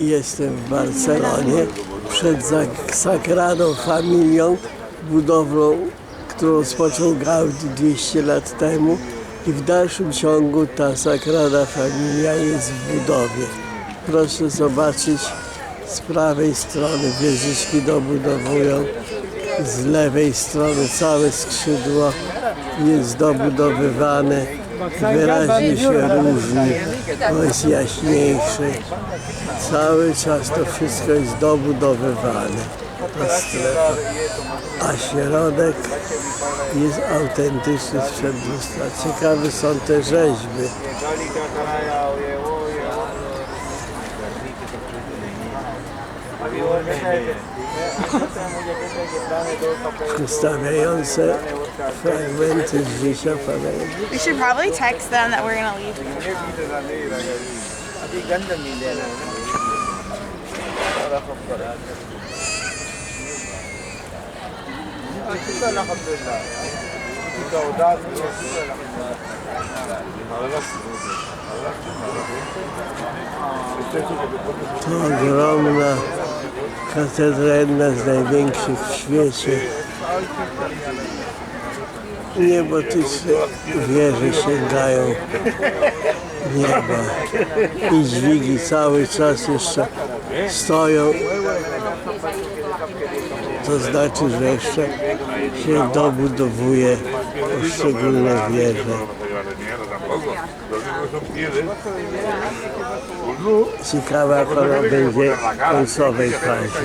Jestem w Barcelonie przed Sagradą Familią, budowlą, którą rozpoczął Gaudi 200 lat temu i w dalszym ciągu ta Sagrada Familia jest w budowie. Proszę zobaczyć, z prawej strony wieżyczki dobudowują, z lewej strony całe skrzydło jest dobudowywane, wyraźnie się różni, to jest jaśniejsze. Cały czas to wszystko jest dobudowywane. A środek jest autentyczny sprzed lustra. Ciekawe są te rzeźby. Przedstawiające We should probably text them that we're going to leave. Tanrı katedra, jedna z największych w świecie. Niebotyczne wieże sięgają nieba i dźwigi cały czas jeszcze stoją. To znaczy, że jeszcze się dobudowuje poszczególne wieże. Si cava para benzer un solo in Francia.